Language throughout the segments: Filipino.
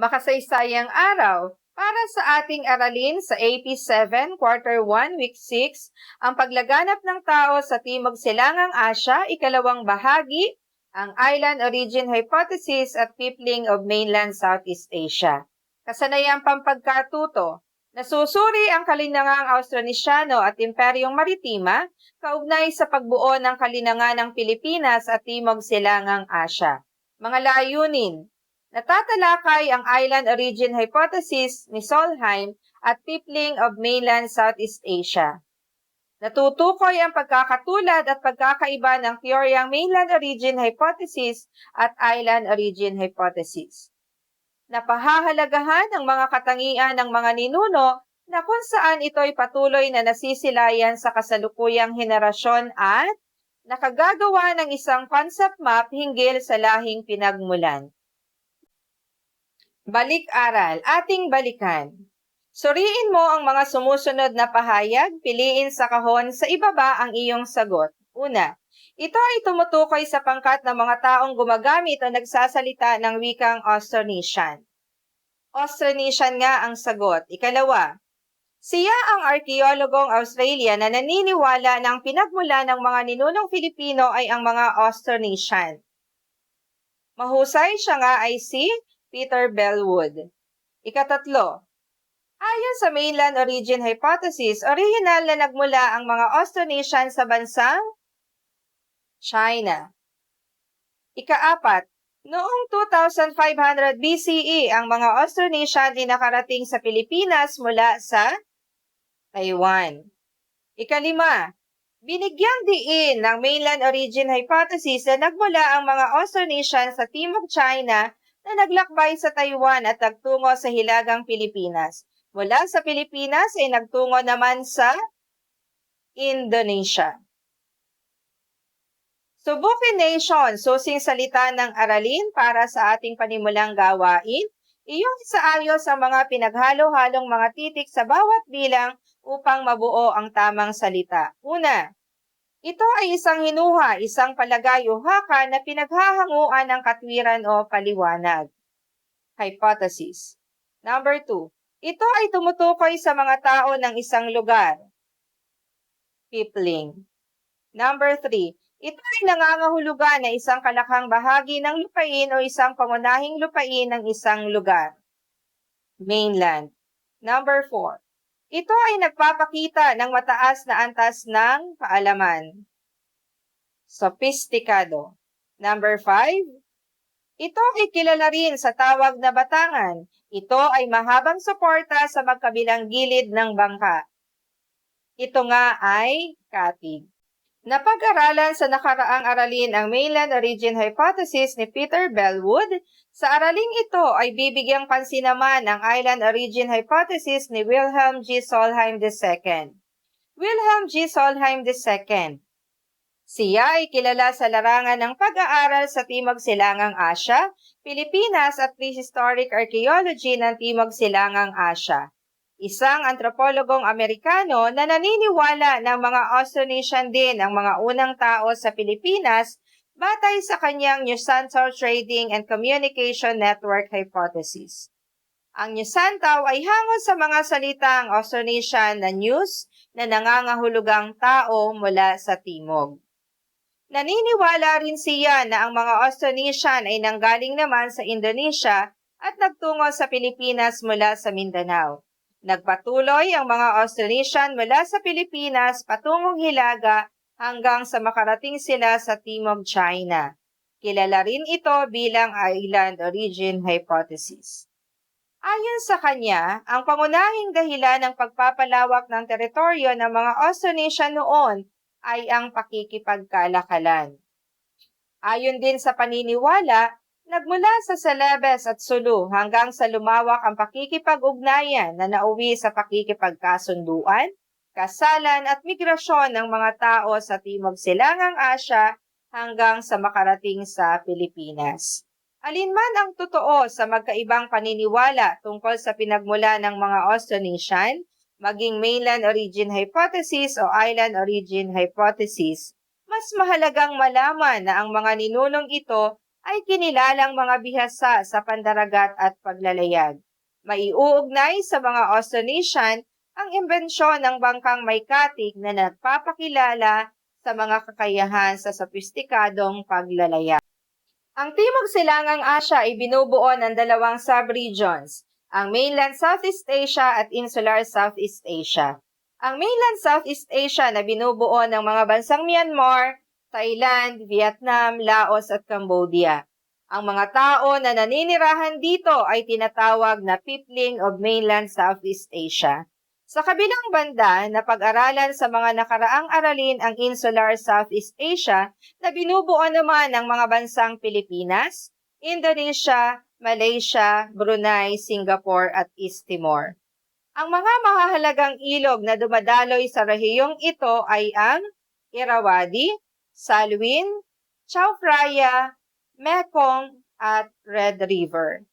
Makasaysayang araw para sa ating aralin sa AP7 Quarter 1 Week 6, ang paglaganap ng tao sa Timog Silangang Asya, ikalawang bahagi, ang Island Origin Hypothesis at Peopling of Mainland Southeast Asia. Kasanayang pampagkatuto, nasusuri ang kalinangang Austronesiano at Imperyong Maritima kaugnay sa pagbuo ng kalinangan ng Pilipinas at Timog Silangang Asya. Mga layunin, Natatalakay ang Island Origin Hypothesis ni Solheim at Peopling of Mainland Southeast Asia. Natutukoy ang pagkakatulad at pagkakaiba ng teoryang Mainland Origin Hypothesis at Island Origin Hypothesis. Napahahalagahan ang mga katangian ng mga ninuno na kung saan ito'y patuloy na nasisilayan sa kasalukuyang henerasyon at nakagagawa ng isang concept map hinggil sa lahing pinagmulan. Balik-aral, ating balikan. Suriin mo ang mga sumusunod na pahayag, piliin sa kahon sa ibaba ang iyong sagot. Una, ito ay tumutukoy sa pangkat ng mga taong gumagamit o nagsasalita ng wikang Austronesian. Austronesian nga ang sagot. Ikalawa, siya ang arkeologong Australia na naniniwala na ang pinagmula ng mga ninunong Filipino ay ang mga Austronesian. Mahusay siya nga ay si Peter Bellwood. Ikatatlo, ayon sa mainland origin hypothesis, original na nagmula ang mga Austronesian sa bansang China. Ikaapat, noong 2500 BCE, ang mga Austronesian ay nakarating sa Pilipinas mula sa Taiwan. Ikalima, Binigyang diin ng mainland origin hypothesis na nagmula ang mga Austronesian sa Timog China na naglakbay sa Taiwan at nagtungo sa Hilagang Pilipinas. Mula sa Pilipinas ay nagtungo naman sa Indonesia. Subukin Nation, susing salita ng aralin para sa ating panimulang gawain, iyong isaayos ang mga pinaghalo-halong mga titik sa bawat bilang upang mabuo ang tamang salita. Una, ito ay isang hinuha, isang palagay o haka na pinaghahanguan ng katwiran o paliwanag. Hypothesis. Number two, ito ay tumutukoy sa mga tao ng isang lugar. Peopling. Number three, ito ay nangangahulugan na isang kalakhang bahagi ng lupain o isang pangunahing lupain ng isang lugar. Mainland. Number four, ito ay nagpapakita ng mataas na antas ng kaalaman. Sophisticado. Number 5. Ito ay kilala rin sa tawag na batangan. Ito ay mahabang suporta sa magkabilang gilid ng bangka. Ito nga ay katig. Napag-aralan sa nakaraang aralin ang mainland origin hypothesis ni Peter Bellwood. Sa araling ito ay bibigyang pansin naman ang island origin hypothesis ni Wilhelm G. Solheim II. Wilhelm G. Solheim II. Siya ay kilala sa larangan ng pag-aaral sa Timog Silangang Asya, Pilipinas at prehistoric archaeology ng Timog Silangang Asya isang antropologong Amerikano na naniniwala ng mga Austronesian din ang mga unang tao sa Pilipinas batay sa kanyang New Santo Trading and Communication Network hypothesis. Ang New Santo ay hango sa mga salitang Austronesian na news na nangangahulugang tao mula sa timog. Naniniwala rin siya na ang mga Austronesian ay nanggaling naman sa Indonesia at nagtungo sa Pilipinas mula sa Mindanao. Nagpatuloy ang mga Austronesian mula sa Pilipinas patungong Hilaga hanggang sa makarating sila sa Timog China. Kilala rin ito bilang Island Origin Hypothesis. Ayon sa kanya, ang pangunahing dahilan ng pagpapalawak ng teritoryo ng mga Austronesian noon ay ang pakikipagkalakalan. Ayon din sa paniniwala, Nagmula sa Celebes at Sulu hanggang sa lumawak ang pakikipag-ugnayan na nauwi sa pakikipagkasunduan, kasalan at migrasyon ng mga tao sa Timog Silangang Asya hanggang sa makarating sa Pilipinas. Alinman ang totoo sa magkaibang paniniwala tungkol sa pinagmula ng mga Austronesian, maging mainland origin hypothesis o island origin hypothesis, mas mahalagang malaman na ang mga ninunong ito ay kinilalang mga bihasa sa pandaragat at paglalayag. Maiuugnay sa mga Austronesian ang imbensyon ng bangkang may katig na nagpapakilala sa mga kakayahan sa sopistikadong paglalayag. Ang Timog Silangang Asya ay binubuo ng dalawang subregions, ang mainland Southeast Asia at insular Southeast Asia. Ang mainland Southeast Asia na binubuo ng mga bansang Myanmar, Thailand, Vietnam, Laos at Cambodia. Ang mga tao na naninirahan dito ay tinatawag na Peopling of Mainland Southeast Asia. Sa kabilang banda, napag-aralan sa mga nakaraang aralin ang Insular Southeast Asia na binubuo naman ng mga bansang Pilipinas, Indonesia, Malaysia, Brunei, Singapore at East Timor. Ang mga mahahalagang ilog na dumadaloy sa rehiyong ito ay ang Irrawaddy, Salween, Chao Phraya, Mekong at Red River.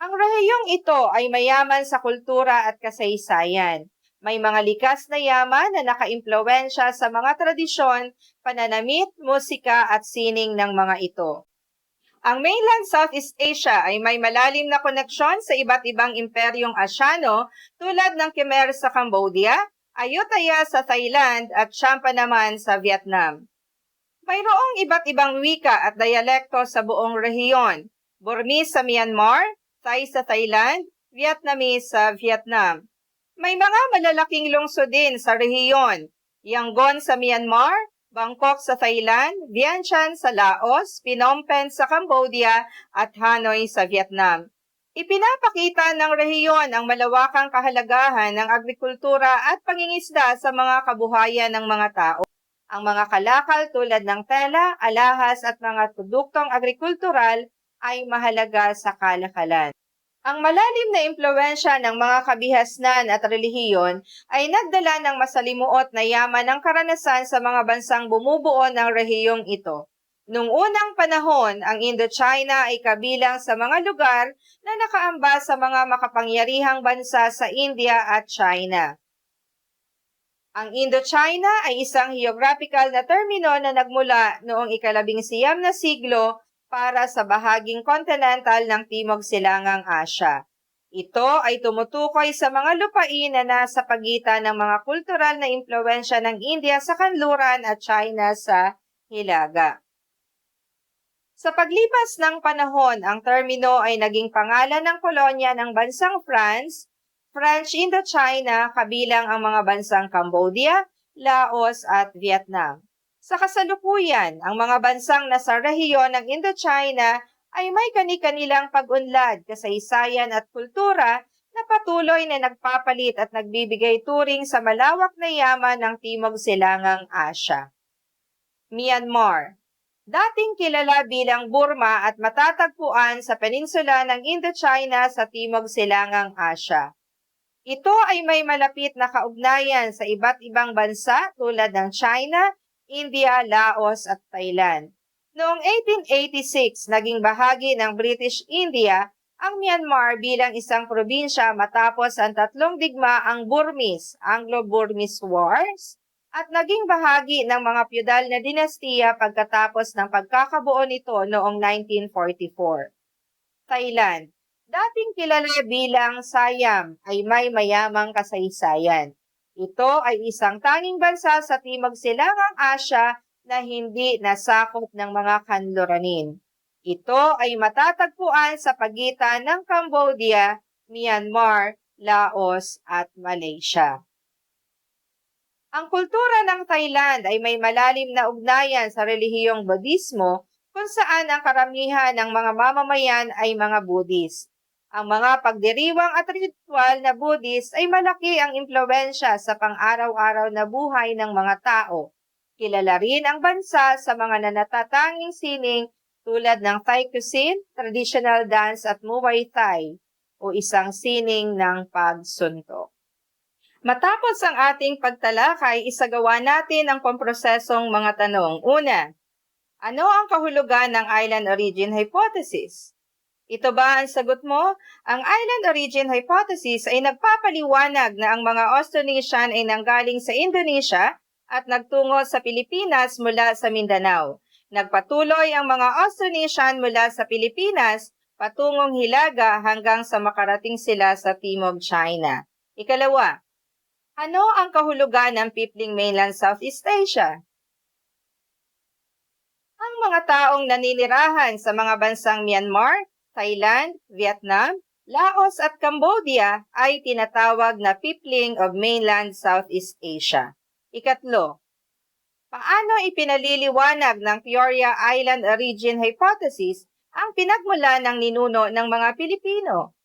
Ang rehiyong ito ay mayaman sa kultura at kasaysayan. May mga likas na yaman na nakaimpluwensya sa mga tradisyon, pananamit, musika at sining ng mga ito. Ang mainland Southeast Asia ay may malalim na koneksyon sa iba't ibang imperyong Asyano tulad ng Khmer sa Cambodia, Ayutthaya sa Thailand at Champa naman sa Vietnam. Mayroong iba't ibang wika at dialekto sa buong rehiyon. Burmese sa Myanmar, Thai sa Thailand, Vietnamese sa Vietnam. May mga malalaking lungsod din sa rehiyon. Yangon sa Myanmar, Bangkok sa Thailand, Vientiane sa Laos, Phnom Penh sa Cambodia at Hanoi sa Vietnam. Ipinapakita ng rehiyon ang malawakang kahalagahan ng agrikultura at pangingisda sa mga kabuhayan ng mga tao. Ang mga kalakal tulad ng tela, alahas at mga produktong agrikultural ay mahalaga sa kalakalan. Ang malalim na impluensya ng mga kabihasnan at relihiyon ay nagdala ng masalimuot na yaman ng karanasan sa mga bansang bumubuo ng rehiyong ito. Noong unang panahon, ang Indochina ay kabilang sa mga lugar na nakaamba sa mga makapangyarihang bansa sa India at China. Ang Indochina ay isang geographical na termino na nagmula noong ikalabing siyam na siglo para sa bahaging kontinental ng Timog Silangang Asya. Ito ay tumutukoy sa mga lupain na nasa pagitan ng mga kultural na impluensya ng India sa kanluran at China sa Hilaga. Sa paglipas ng panahon, ang termino ay naging pangalan ng kolonya ng bansang France, French Indochina kabilang ang mga bansang Cambodia, Laos at Vietnam. Sa kasalukuyan, ang mga bansang nasa rehiyon ng Indochina ay may kani-kanilang pag-unlad, kasaysayan at kultura na patuloy na nagpapalit at nagbibigay turing sa malawak na yaman ng Timog Silangang Asya. Myanmar Dating kilala bilang Burma at matatagpuan sa peninsula ng Indochina sa Timog Silangang Asya. Ito ay may malapit na kaugnayan sa iba't ibang bansa tulad ng China, India, Laos at Thailand. Noong 1886, naging bahagi ng British India ang Myanmar bilang isang probinsya matapos ang tatlong digmaang Burmese, Anglo-Burmese Wars, at naging bahagi ng mga feudal na dinastiya pagkatapos ng pagkakabuo nito noong 1944. Thailand, dating kilala bilang Siam, ay may mayamang kasaysayan. Ito ay isang tanging bansa sa Timog Silangang Asya na hindi nasakop ng mga kanluranin. Ito ay matatagpuan sa pagitan ng Cambodia, Myanmar, Laos at Malaysia. Ang kultura ng Thailand ay may malalim na ugnayan sa relihiyong Budismo kung saan ang karamihan ng mga mamamayan ay mga Buddhist. Ang mga pagdiriwang at ritual na Buddhist ay malaki ang impluensya sa pang-araw-araw na buhay ng mga tao. Kilala rin ang bansa sa mga nanatatanging sining tulad ng Thai cuisine, traditional dance at Muay Thai o isang sining ng pagsuntok. Matapos ang ating pagtalakay, isagawa natin ang pamprosesong mga tanong. Una, ano ang kahulugan ng island origin hypothesis? Ito ba ang sagot mo? Ang island origin hypothesis ay nagpapaliwanag na ang mga Austronesian ay nanggaling sa Indonesia at nagtungo sa Pilipinas mula sa Mindanao. Nagpatuloy ang mga Austronesian mula sa Pilipinas patungong Hilaga hanggang sa makarating sila sa Timog China. Ikalawa, ano ang kahulugan ng Pipling Mainland Southeast Asia? Ang mga taong naninirahan sa mga bansang Myanmar, Thailand, Vietnam, Laos at Cambodia ay tinatawag na Pipling of Mainland Southeast Asia. Ikatlo, paano ipinaliliwanag ng Peoria Island Origin Hypothesis ang pinagmula ng ninuno ng mga Pilipino?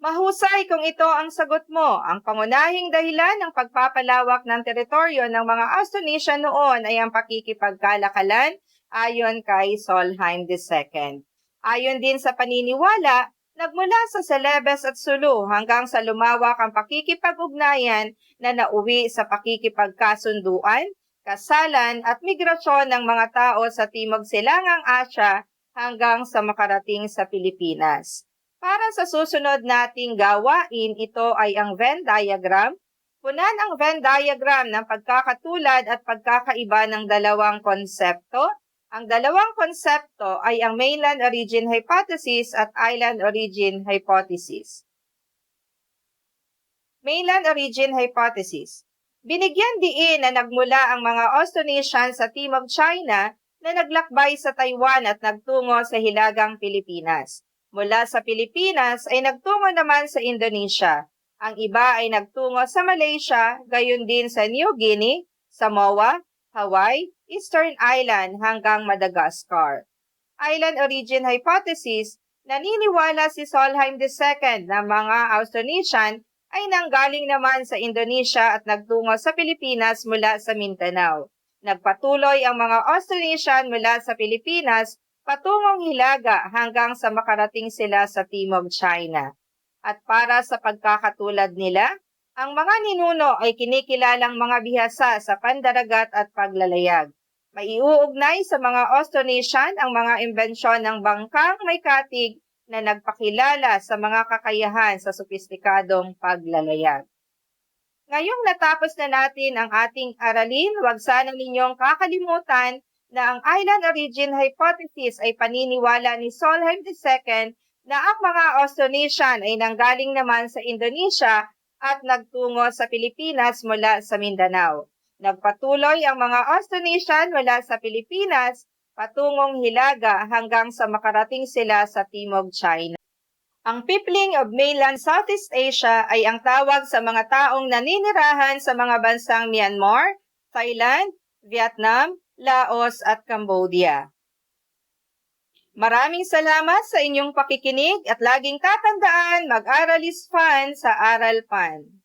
Mahusay kung ito ang sagot mo. Ang pangunahing dahilan ng pagpapalawak ng teritoryo ng mga Austronesian noon ay ang pakikipagkalakalan ayon kay Solheim II. Ayon din sa paniniwala, nagmula sa Celebes at Sulu hanggang sa lumawak ang pakikipag-ugnayan na nauwi sa pakikipagkasunduan, kasalan at migrasyon ng mga tao sa Timog Silangang Asya hanggang sa makarating sa Pilipinas. Para sa susunod nating gawain, ito ay ang Venn diagram. Punan ang Venn diagram ng pagkakatulad at pagkakaiba ng dalawang konsepto. Ang dalawang konsepto ay ang mainland origin hypothesis at island origin hypothesis. Mainland origin hypothesis. Binigyan diin na nagmula ang mga Austronesian sa Timog China na naglakbay sa Taiwan at nagtungo sa Hilagang Pilipinas. Mula sa Pilipinas ay nagtungo naman sa Indonesia. Ang iba ay nagtungo sa Malaysia, gayon din sa New Guinea, Samoa, Hawaii, Eastern Island hanggang Madagascar. Island Origin Hypothesis, naniniwala si Solheim II na mga Austronesian ay nanggaling naman sa Indonesia at nagtungo sa Pilipinas mula sa Mindanao. Nagpatuloy ang mga Austronesian mula sa Pilipinas patungong Hilaga hanggang sa makarating sila sa Timog China. At para sa pagkakatulad nila, ang mga ninuno ay kinikilalang mga bihasa sa pandaragat at paglalayag. Maiuugnay sa mga Austronesian ang mga imbensyon ng bangkang may katig na nagpakilala sa mga kakayahan sa sopistikadong paglalayag. Ngayong natapos na natin ang ating aralin, huwag sana ninyong kakalimutan na ang island origin hypothesis ay paniniwala ni Solheim II na ang mga Austronesian ay nanggaling naman sa Indonesia at nagtungo sa Pilipinas mula sa Mindanao. Nagpatuloy ang mga Austronesian mula sa Pilipinas patungong Hilaga hanggang sa makarating sila sa Timog China. Ang Pipling of Mainland Southeast Asia ay ang tawag sa mga taong naninirahan sa mga bansang Myanmar, Thailand, Vietnam, Laos at Cambodia. Maraming salamat sa inyong pakikinig at laging tatandaan mag-aral is fun sa Aral Pan.